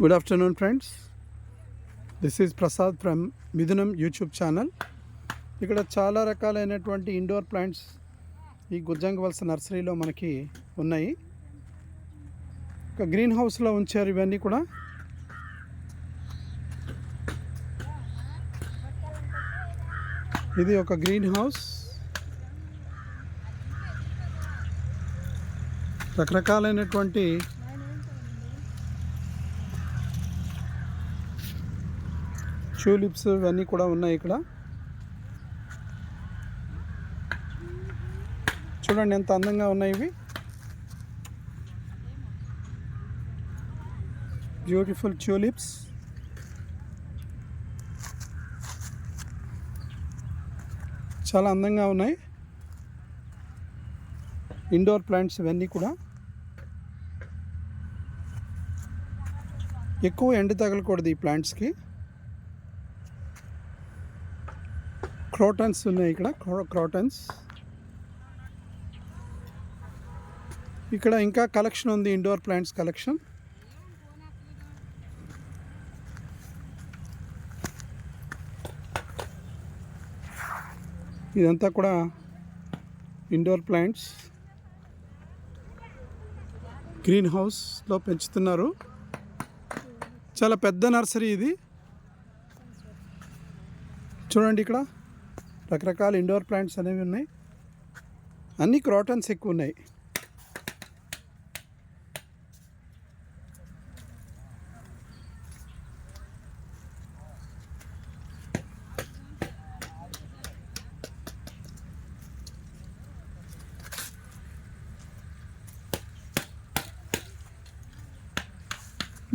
Good afternoon friends this is Prasad from Mithunam YouTube channel ఇక్కడ చాలా రకాలైనటువంటి indoor plants ఈ గుజ్జంగ వలస నర్సరీలో మనకి ఉన్నాయి. ఒక గ్రీన్ హౌస్లో ఉంచారు ఇవన్నీ కూడా. ఇది ఒక గ్రీన్ హౌస్ రకరకాలైనటువంటి ట్యూలిప్స్ ఇవన్నీ కూడా ఉన్నాయి ఇక్కడ. చూడండి ఎంత అందంగా ఉన్నాయి ఇవి. బ్యూటిఫుల్ ట్యూలిప్స్ చాలా అందంగా ఉన్నాయి. ఇండోర్ ప్లాంట్స్ ఇవన్నీ కూడా. ఎక్కువ ఎండ తగలకూడదు ఈ ప్లాంట్స్కి క్రోటన్స్ ఉన్నాయి ఇక్కడ క్రోటన్స్. ఇక్కడ ఇంకా కలెక్షన్ ఉంది ఇండోర్ ప్లాంట్స్ కలెక్షన్. ఇదంతా కూడా ఇండోర్ ప్లాంట్స్. గ్రీన్ హౌస్లో పెంచుతున్నారు. చాలా పెద్ద నర్సరీ ఇది. చూడండి ఇక్కడ. రకరకాల ఇండోర్ ప్లాంట్స్ అనేవి ఉన్నాయి. అన్ని క్రాటన్స్ ఎక్కువ ఉన్నాయి.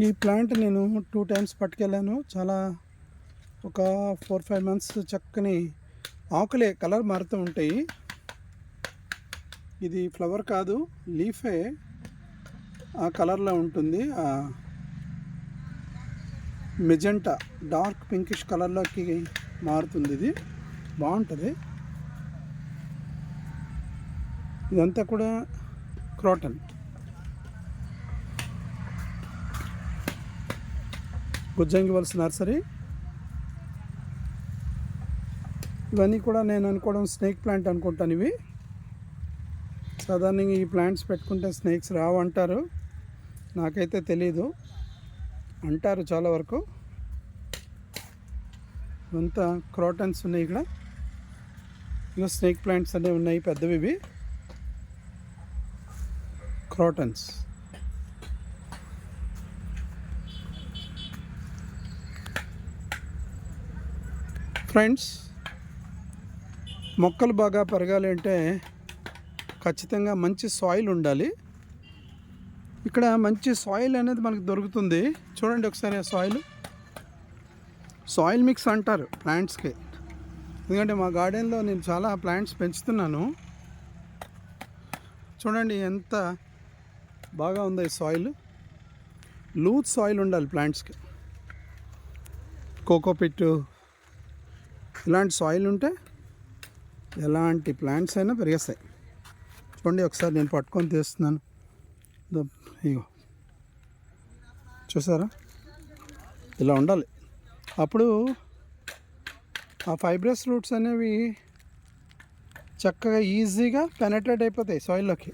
ఈ ప్లాంట్ నేను టూ టైమ్స్ పట్టుకెళ్ళాను. చాలా ఒక ఫోర్ ఫైవ్ మంత్స్ చక్కని ఆకులే కలర్ మారుతూ ఉంటాయి. ఇది ఫ్లవర్ కాదు లీఫే ఆ కలర్లో ఉంటుంది. ఆ మెజెంటా డార్క్ పింకిష్ కలర్లోకి మారుతుంది ఇది. బాగుంటుంది. ఇదంతా కూడా క్రాటన్. గుజ్జంగి వలస నర్సరీ. ఇవన్నీ కూడా నేను అనుకోవడం స్నేక్ ప్లాంట్ అనుకుంటాను ఇవి. సాధారణంగా ఈ ప్లాంట్స్ పెట్టుకుంటే స్నేక్స్ రావు అంటారు. నాకైతే తెలీదు. అంటారు చాలా వరకు. ఇవంతా క్రాటన్స్ ఉన్నాయి ఇక్కడ. ఇక స్నేక్ ప్లాంట్స్ అనేవి ఉన్నాయి పెద్దవి ఇవి. క్రాటన్స్. ఫ్రెండ్స్ మొక్కలు బాగా పెరగాలి అంటే ఖచ్చితంగా మంచి సాయిల్ ఉండాలి. ఇక్కడ మంచి సాయిల్ అనేది మనకు దొరుకుతుంది. చూడండి ఒకసారి ఆ సాయిల్ సాయిల్ మిక్స్ అంటారు ప్లాంట్స్కి ఎందుకంటే మా గార్డెన్లో నేను చాలా ప్లాంట్స్ పెంచుతున్నాను. చూడండి ఎంత బాగా ఉంది ఈ సాయిల్ లూజ్ సాయిల్ ఉండాలి ప్లాంట్స్కి కోకోపిట్టు ఇలాంటి సాయిల్ ఉంటే ఎలాంటి ప్లాంట్స్ అయినా పెరిగేస్తాయి. చూడండి ఒకసారి నేను పట్టుకొని తీస్తున్నాను. ఇగో. చూసారా? ఇలా ఉండాలి. అప్పుడు ఆ ఫైబ్రస్ రూట్స్ అనేవి చక్కగా ఈజీగా పెనట్రేట్ అయిపోతాయి సాయిల్లోకి.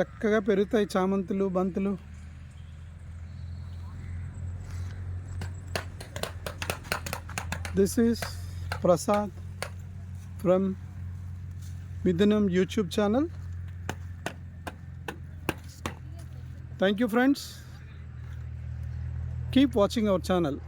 చక్కగా పెరుగుతాయి చామంతులు బంతులు. This is Prasad. From Mithunam YouTube channel thank you friends keep watching our channel